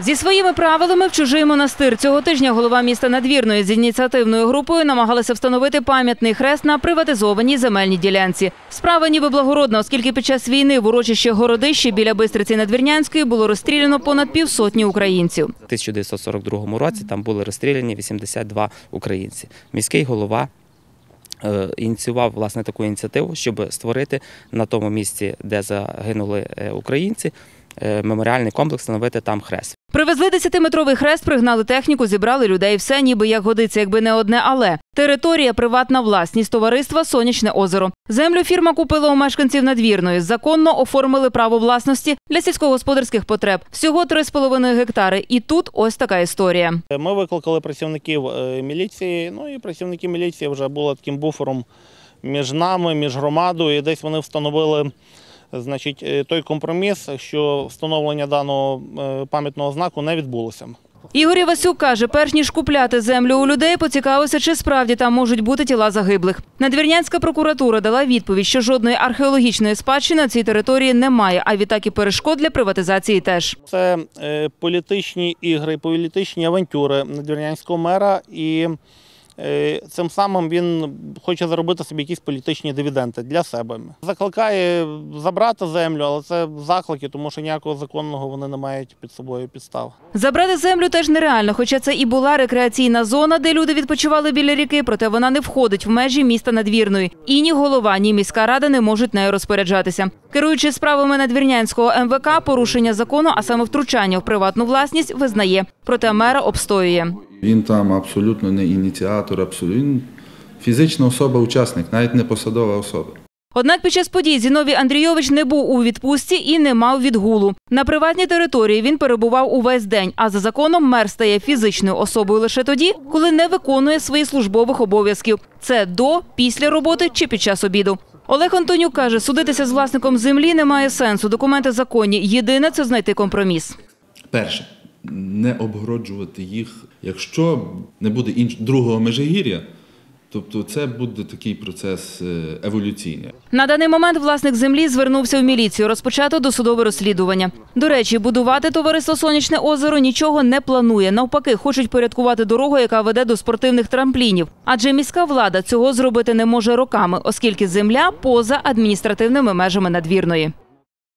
Зі своїми правилами в чужий монастир цього тижня голова міста Надвірної з ініціативною групою намагалися встановити пам'ятний хрест на приватизованій земельній ділянці. Справа ніби благородна, оскільки під час війни в урочище Городище біля Бистриці Надвірнянської було розстріляно понад півсотні українців. У 1942 році там були розстріляні 82 українці. Міський голова е, ініціював власне таку ініціативу, щоб створити на тому місці, де загинули е, українці, е, меморіальний комплекс, встановити там хрест. Привезли 10-метровий хрест, пригнали техніку, зібрали людей. Все ніби як годиться, якби не одне але. Територія приватна власність товариства Сонячне озеро. Землю фірма купила у мешканців надвірної. Законно оформили право власності для сільськогосподарських потреб. Всього 3,5 гектари. І тут ось така історія. Ми викликали працівників е, міліції. Ну і працівники міліції вже були таким буфером між нами, між громадою. І десь вони встановили значить, е, той компроміс, що встановлення даного е, пам'ятного знаку не відбулося. Ігор Івасюк каже, перш ніж купляти землю у людей, поцікавився, чи справді там можуть бути тіла загиблих. Надвірнянська прокуратура дала відповідь, що жодної археологічної спадщини на цій території немає, а відтак і перешкод для приватизації теж. Це е, політичні ігри, політичні авантюри надвірнянського мера, і цим самим він хоче заробити собі якісь політичні дивіденди для себе. Закликає забрати землю, але це заклики, тому що ніякого законного вони не мають під собою підстав. Забрати землю теж нереально, хоча це і була рекреаційна зона, де люди відпочивали біля ріки, проте вона не входить в межі міста Надвірної. І ні голова, ні міська рада не можуть нею розпоряджатися. Керуючи справами Надвірнянського МВК, порушення закону, а саме втручання в приватну власність, визнає. Проте мера обстоює. Він там абсолютно не ініціатор, абсолютно він фізична особа, учасник, навіть не посадова особа. Однак під час подій Зіновій Андрійович не був у відпустці і не мав відгулу. На приватній території він перебував увесь день, а за законом мер стає фізичною особою лише тоді, коли не виконує своїх службових обов'язків. Це до, після роботи чи під час обіду. Олег Антонюк каже, судитися з власником землі немає сенсу. Документи законні. Єдине це знайти компроміс. Перше, не обгороджувати їх, якщо не буде інш... другого межигір'я, тобто це буде такий процес е, еволюційний. На даний момент власник землі звернувся в міліцію. Розпочато досудове розслідування. До речі, будувати товариство Сонячне озеро нічого не планує. Навпаки, хочуть порядкувати дорогу, яка веде до спортивних трамплінів. Адже міська влада цього зробити не може роками, оскільки земля поза адміністративними межами надвірної.